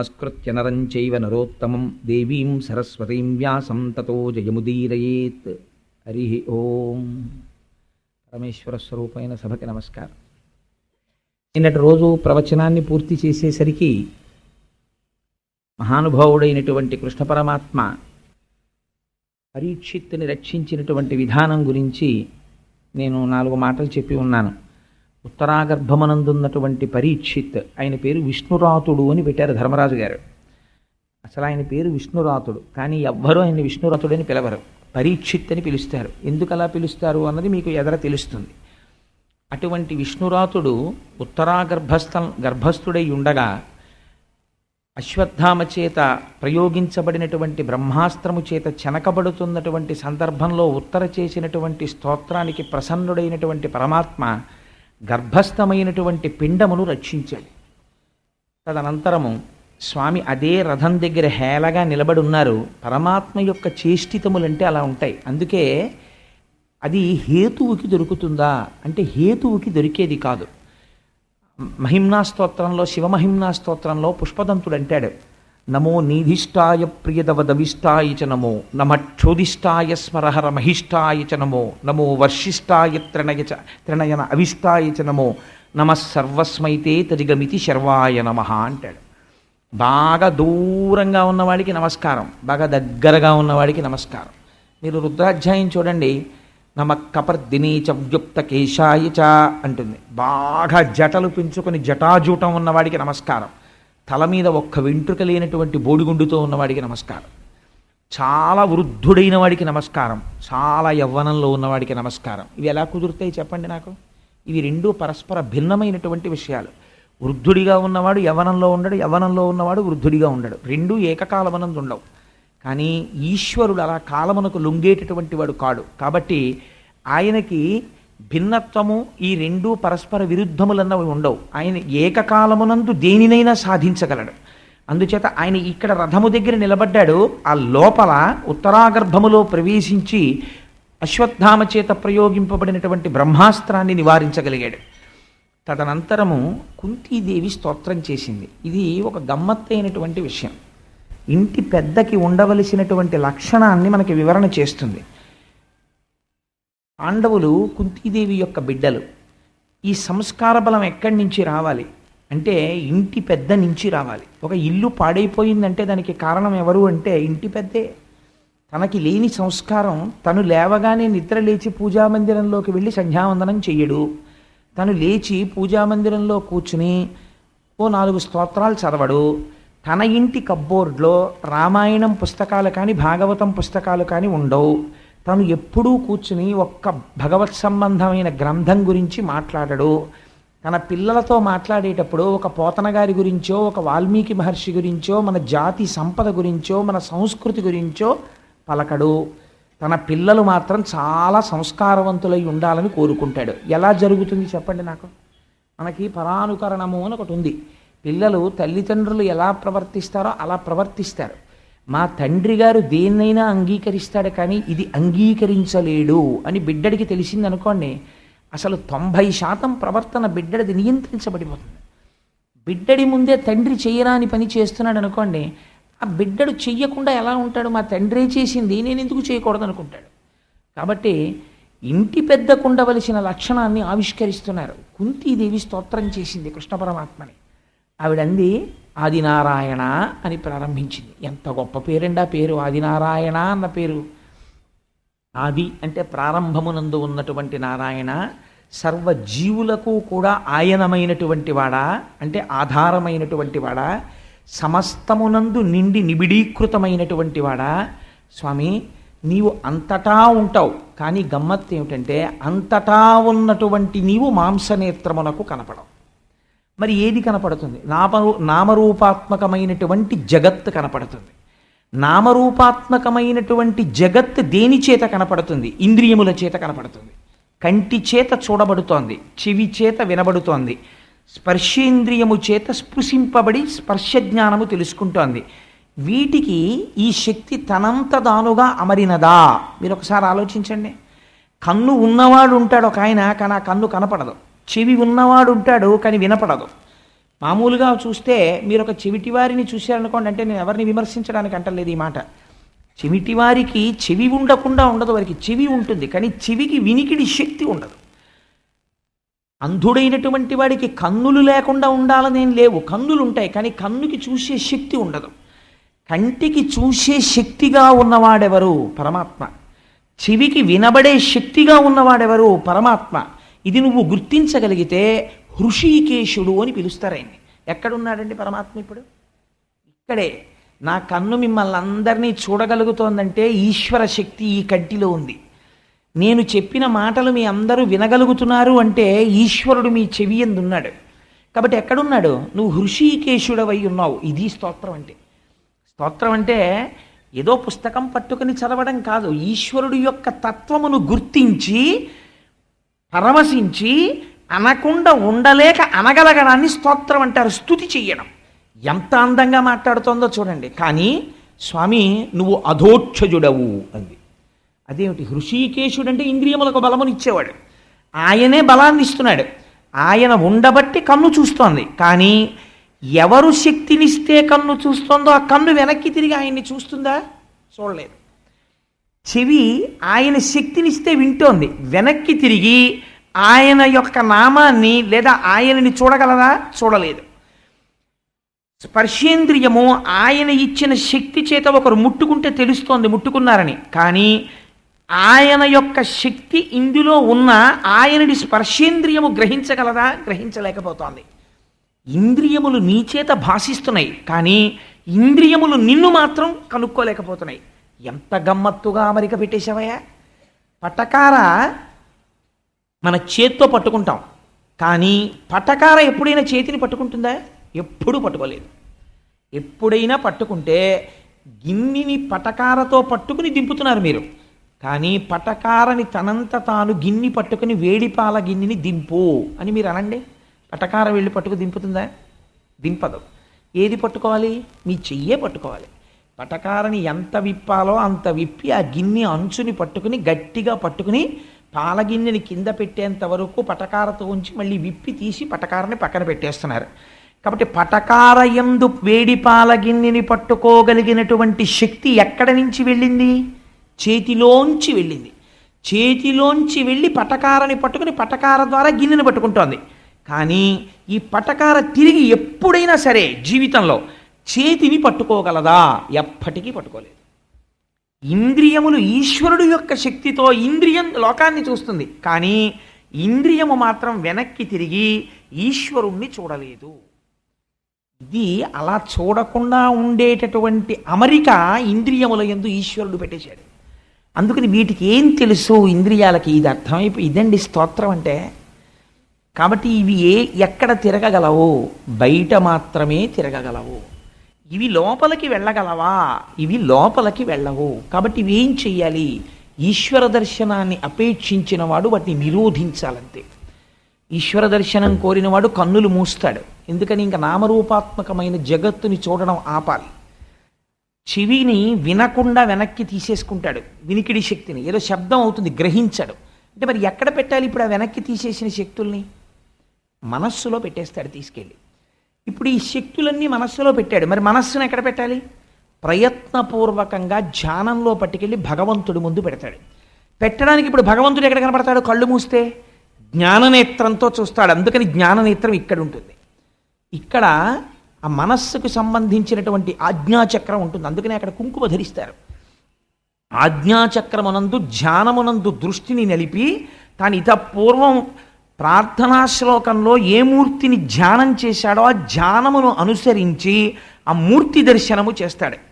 నమస్కృత్య నరంచైవ నరోత్తమం దేవీం సరస్వతీం వ్యాసం తతో జయముదీరయేత్ హరి ఓం పరమేశ్వర స్వరూపమైన సభకి నమస్కారం। నిన్నటి రోజు ప్రవచనాన్ని పూర్తి చేసేసరికి మహానుభావుడైనటువంటి కృష్ణ పరమాత్మ పరీక్షిత్తుని రక్షించినటువంటి విధానం గురించి నేను నాలుగు మాటలు చెప్పి ఉన్నాను. ఉత్తరాగర్భమనందున్నటువంటి పరీక్షిత్ ఆయన పేరు విష్ణురాతుడు అని పెట్టారు ధర్మరాజు గారు. అసలు ఆయన పేరు విష్ణురాతుడు కానీ ఎవ్వరూ ఆయన విష్ణురాతుడని పిలవరు. పరీక్షిత్ అని పిలుస్తారు. ఎందుకు అలా పిలుస్తారు అన్నది మీకు ఎదర తెలుస్తుంది. అటువంటి విష్ణురాతుడు ఉత్తరాగర్భస్థ గర్భస్థుడై ఉండగా అశ్వత్థామ చేత ప్రయోగించబడినటువంటి బ్రహ్మాస్త్రము చేత చెనకబడుతున్నటువంటి సందర్భంలో ఉత్తర చేసినటువంటి స్తోత్రానికి ప్రసన్నుడైనటువంటి పరమాత్మ గర్భస్థమైనటువంటి పిండమును రక్షించాడు తదనంతరము స్వామి అదే రథం దగ్గర హేళగా నిలబడి ఉన్నారు. పరమాత్మ యొక్క చేష్టితములంటే అలా ఉంటాయి. అందుకే అది హేతువుకి దొరుకుతుందా? అంటే హేతువుకి దొరికేది కాదు. మహిమ్నా స్తోత్రంలో శివమహిమ్నా స్తోత్రంలో పుష్పదంతుడు అంటాడు నమో నీధిష్టాయ ప్రియదవదవిష్టాయ చ నమో నమక్షోదిష్టాయ స్మరహర మహిష్టాయ చ నమో నమో వర్షిష్టాయ త్రణయ చ త్రణయన అవిష్టాయ చ నమో నమ సర్వస్మైతే తదిగమితి శర్వాయ నమ అంటాడు. బాగా దూరంగా ఉన్నవాడికి నమస్కారం బాగా దగ్గరగా ఉన్నవాడికి నమస్కారం. మీరు రుద్రాధ్యాయం చూడండి నమ కపర్దినీ చ వ్యుక్త కేశాయ చ అంటుంది. బాగా జటలు పెంచుకొని జటాజూటం ఉన్నవాడికి నమస్కారం. తల మీద ఒక్క వెంట్రుక లేనటువంటి బోడిగుండుతో ఉన్నవాడికి నమస్కారం. చాలా వృద్ధుడైన వాడికి నమస్కారం. చాలా యవ్వనంలో ఉన్నవాడికి నమస్కారం. ఇవి ఎలా కుదురుతాయి చెప్పండి నాకు? ఇవి రెండు పరస్పర భిన్నమైనటువంటి విషయాలు. వృద్ధుడిగా ఉన్నవాడు యవ్వనంలో ఉండడు యవ్వనంలో ఉన్నవాడు వృద్ధుడిగా ఉండడు. రెండు ఏకకాలమనందు ఉండవు కానీ ఈశ్వరుడు అలా కాలమునకు లొంగేటటువంటి వాడు కాడు. కాబట్టి ఆయనకి భిన్నత్వము ఈ రెండు పరస్పర విరుద్ధములన్నవి ఉండవు. ఆయన ఏకకాలమునందు దేనినైనా సాధించగలడు. అందుచేత ఆయన ఇక్కడ రథము దగ్గర నిలబడ్డాడు. ఆ లోపల ఉత్తరాగర్భములో ప్రవేశించి అశ్వత్థామ చేత ప్రయోగింపబడినటువంటి బ్రహ్మాస్త్రాన్ని నివారించగలిగాడు. తదనంతరము కుంతీదేవి స్తోత్రం చేసింది. ఇది ఒక గమ్మత్తైనటువంటి విషయం. ఇంటి పెద్దకి ఉండవలసినటువంటి లక్షణాన్ని మనకి వివరణ చేస్తుంది. పాండవులు కుంతీదేవి యొక్క బిడ్డలు. ఈ సంస్కార బలం ఎక్కడి నుంచి రావాలి? అంటే ఇంటి పెద్ద నుంచి రావాలి. ఒక ఇల్లు పాడైపోయిందంటే దానికి కారణం ఎవరు అంటే ఇంటి పెద్దే. తనకి లేని సంస్కారం తను లేవగానే నిద్ర లేచి పూజామందిరంలోకి వెళ్ళి సంధ్యావందనం చెయ్యడు. తను లేచి పూజామందిరంలో కూర్చుని ఓ నాలుగు స్తోత్రాలు చదవడు. తన ఇంటి కబ్బోర్డ్లో రామాయణం పుస్తకాలు కానీ భాగవతం పుస్తకాలు కానీ ఉండవు. తను ఎప్పుడూ కూర్చుని ఒక్క భగవత్ సంబంధమైన గ్రంథం గురించి మాట్లాడడు. తన పిల్లలతో మాట్లాడేటప్పుడు ఒక పోతన గారి గురించో ఒక వాల్మీకి మహర్షి గురించో మన జాతి సంపద గురించో మన సంస్కృతి గురించో పలకడు. తన పిల్లలు మాత్రం చాలా సంస్కారవంతులై ఉండాలని కోరుకుంటాడు. ఎలా జరుగుతుంది చెప్పండి నాకు? మనకి పరానుకరణము అని ఒకటి ఉంది. పిల్లలు తల్లిదండ్రులు ఎలా ప్రవర్తిస్తారో అలా ప్రవర్తిస్తారు. మా తండ్రి గారు దేన్నైనా అంగీకరిస్తాడు కానీ ఇది అంగీకరించలేడు అని బిడ్డడికి తెలిసింది అనుకోండి అసలు తొంభై శాతం ప్రవర్తన బిడ్డడిది నియంత్రించబడిపోతుంది. బిడ్డడి ముందే తండ్రి చేయరాని పని చేస్తున్నాడు అనుకోండి ఆ బిడ్డడు చెయ్యకుండా ఎలా ఉంటాడు? మా తండ్రే చేసింది నేను ఎందుకు చేయకూడదు అనుకుంటాడు. కాబట్టి ఇంటి పెద్దకు ఉండవలసిన లక్షణాన్ని ఆవిష్కరిస్తున్నారు. కుంతీదేవి స్తోత్రం చేసింది కృష్ణ పరమాత్మని. ఆవిడంది ఆదినారాయణ అని ప్రారంభించింది. ఎంత గొప్ప పేరండి ఆ పేరు. ఆదినారాయణ అన్న పేరు. ఆది అంటే ప్రారంభమునందు ఉన్నటువంటి నారాయణ సర్వ జీవులకు కూడా ఆయనమైనటువంటి వాడా? అంటే ఆధారమైనటువంటి వాడా? సమస్తమునందు నిండి నిబిడీకృతమైనటువంటి వాడా? స్వామి నీవు అంతటా ఉంటావు. కానీ గమ్మత్తు ఏమిటంటే అంతటా ఉన్నటువంటి నీవు మాంసనేత్రమునకు కనపడవు. మరి ఏది కనపడుతుంది? నామరూ నామరూపాత్మకమైనటువంటి జగత్ కనపడుతుంది. నామరూపాత్మకమైనటువంటి జగత్ దేని చేత కనపడుతుంది? ఇంద్రియముల చేత కనపడుతుంది. కంటి చేత చూడబడుతోంది చెవి చేత వినబడుతోంది స్పర్శేంద్రియము చేత స్పృశింపబడి స్పర్శ జ్ఞానము తెలుసుకుంటోంది. వీటికి ఈ శక్తి తనంత దానుగా అమరినదా? మీరు ఒకసారి ఆలోచించండి. కన్ను ఉన్నవాడు ఉంటాడు ఒక ఆయన కానీ ఆ కన్ను కనపడదు. చెవి ఉన్నవాడు ఉంటాడు కానీ వినపడదు. మామూలుగా చూస్తే మీరు ఒక చెవిటివారిని చూశారనుకోండి అంటే నేను ఎవరిని విమర్శించడానికి అంటలేదు ఈ మాట. చెవిటివారికి చెవి ఉండకుండా ఉండదు వారికి చెవి ఉంటుంది కానీ చెవికి వినికిడి శక్తి ఉండదు. అంధుడైనటువంటి వాడికి కన్నులు లేకుండా ఉండాలనేం లేవు. కన్నులు ఉంటాయి కానీ కన్నుకి చూసే శక్తి ఉండదు. కంటికి చూసే శక్తిగా ఉన్నవాడెవరు? పరమాత్మ. చెవికి వినబడే శక్తిగా ఉన్నవాడెవరు? పరమాత్మ. ఇది నువ్వు గుర్తించగలిగితే హృషీకేశుడు అని పిలుస్తారాయన్ని ఎక్కడున్నాడండి పరమాత్మ ఇప్పుడు? ఇక్కడే. నా కన్ను మిమ్మల్ని అందరినీ చూడగలుగుతోందంటే ఈశ్వర శక్తి ఈ కంటిలో ఉంది. నేను చెప్పిన మాటలు మీ అందరూ వినగలుగుతున్నారు అంటే ఈశ్వరుడు మీ చెవి ఎందున్నాడు? కాబట్టి ఎక్కడున్నాడు? నువ్వు హృషీకేశుడవై ఉన్నావు. ఇది స్తోత్రం అంటే. స్తోత్రం అంటే ఏదో పుస్తకం పట్టుకుని చదవడం కాదు. ఈశ్వరుడు యొక్క తత్వమును గుర్తించి పరవశించి అనకుండా ఉండలేక అనగలగడాన్ని స్తోత్రం అంటారు స్థుతి చెయ్యడం. ఎంత అందంగా మాట్లాడుతోందో చూడండి. కానీ స్వామి నువ్వు అధోక్షజుడవు అంది. అదేమిటి హృషికేశుడు అంటే ఇంద్రియములకు బలమును ఇచ్చేవాడు. ఆయనే బలాన్ని ఇస్తున్నాడు. ఆయన ఉండబట్టి కన్ను చూస్తోంది. కానీ ఎవరు శక్తినిస్తే కన్ను చూస్తోందో ఆ కన్ను వెనక్కి తిరిగి ఆయన్ని చూస్తుందా? చూడలేదు. చెవి ఆయన శక్తినిస్తే వింటోంది. వెనక్కి తిరిగి ఆయన యొక్క నామాన్ని లేదా ఆయనని చూడగలదా? చూడలేదు. స్పర్శేంద్రియము ఆయన ఇచ్చిన శక్తి చేత ఒకరు ముట్టుకుంటే తెలుస్తోంది ముట్టుకున్నారని. కానీ ఆయన యొక్క శక్తి ఇందులో ఉన్న ఆయనని స్పర్శేంద్రియము గ్రహించగలదా? గ్రహించలేకపోతోంది. ఇంద్రియములు నీ చేత భాషిస్తున్నాయి. కానీ ఇంద్రియములు నిన్ను మాత్రం కనుక్కోలేకపోతున్నాయి. ఎంత గమ్మత్తుగా అమరిక పెట్టేశావయ్యా? పటకార? మన చేత్తో పట్టుకుంటాం. కానీ పటకార ఎప్పుడైనా చేతిని పట్టుకుంటుందా? ఎప్పుడూ పట్టుకోలేదు. ఎప్పుడైనా పట్టుకుంటే గిన్నెని పటకారతో పట్టుకుని దింపుతున్నారు మీరు. కానీ పటకారని తనంత తాను గిన్నె పట్టుకుని వేడిపాల గిన్నెని దింపు అని మీరు అనండి. పటకార వెళ్ళి పట్టుకు దింపుతుందా? దింపదు. ఏది పట్టుకోవాలి? మీ చెయ్యే పట్టుకోవాలి. పటకారని ఎంత విప్పాలో అంత విప్పి ఆ గిన్నె అంచుని పట్టుకుని గట్టిగా పట్టుకుని పాల గిన్నెని కింద పెట్టేంత వరకు పటకారతో ఉంచి మళ్ళీ విప్పి తీసి పటకారని పక్కన పెట్టేస్తున్నారు. కాబట్టి పటకార ఎందు వేడి పాల గిన్నెని పట్టుకోగలిగినటువంటి శక్తి ఎక్కడి నుంచి వెళ్ళింది? చేతిలోంచి వెళ్ళింది. చేతిలోంచి వెళ్ళి పటకారని పట్టుకుని పటకార ద్వారా గిన్నెని పట్టుకుంటోంది. కానీ ఈ పటకార తిరిగి ఎప్పుడైనా సరే జీవితంలో చేతిని పట్టుకోగలదా? ఎప్పటికీ పట్టుకోలేదు. ఇంద్రియములు ఈశ్వరుడు యొక్క శక్తితో ఇంద్రియం లోకాన్ని చూస్తుంది. కానీ ఇంద్రియము మాత్రం వెనక్కి తిరిగి ఈశ్వరుణ్ణి చూడలేదు. ఇది అలా చూడకుండా ఉండేటటువంటి అమరిక ఇంద్రియముల ఎందు ఈశ్వరుడు పెట్టేశాడు. అందుకని వీటికి ఏం తెలుసు? ఇంద్రియాలకి ఇది అర్థమైపోయి ఇదండి స్తోత్రం అంటే. కాబట్టి ఇవి ఏ ఎక్కడ తిరగగలవు? బయట మాత్రమే తిరగగలవు. ఇవి లోపలికి వెళ్ళగలవా? ఇవి లోపలికి వెళ్ళవు. కాబట్టి ఇవి ఏం చెయ్యాలి? ఈశ్వర దర్శనాన్ని అపేక్షించిన వాడు వాటిని నిరోధించాలంతే. ఈశ్వర దర్శనం కోరినవాడు కన్నులు మూస్తాడు. ఎందుకని ఇంకా నామరూపాత్మకమైన జగత్తుని చూడడం ఆపాలి. చెవిని వినకుండా వెనక్కి తీసేసుకుంటాడు. వినికిడి శక్తిని. ఏదో శబ్దం అవుతుంది గ్రహించడు. అంటే మరి ఎక్కడ పెట్టాలి ఇప్పుడు ఆ వెనక్కి తీసేసిన శక్తుల్ని? మనస్సులో పెట్టేస్తాడు తీసుకెళ్ళి. ఇప్పుడు ఈ శక్తులన్నీ మనస్సులో పెట్టాడు. మరి మనస్సును ఎక్కడ పెట్టాలి? ప్రయత్నపూర్వకంగా ధ్యానంలో పట్టుకెళ్ళి భగవంతుడి ముందు పెడతాడు. పెట్టడానికి ఇప్పుడు భగవంతుడు ఎక్కడ కనపడతాడు? కళ్ళు మూస్తే జ్ఞాననేత్రంతో చూస్తాడు. అందుకని జ్ఞాననేత్రం ఇక్కడ ఉంటుంది. ఇక్కడ ఆ మనస్సుకు సంబంధించినటువంటి ఆజ్ఞాచక్రం ఉంటుంది. అందుకని అక్కడ కుంకుమ ధరిస్తారు. ఆజ్ఞాచక్రమునందు ధ్యానమునందు దృష్టిని నిలిపి తాను ఇత పూర్వం ప్రార్థనా శ్లోకంలో ఏ మూర్తిని ధ్యానం చేశాడో ఆ ధ్యానమును అనుసరించి ఆ మూర్తి దర్శనము చేస్తాడు.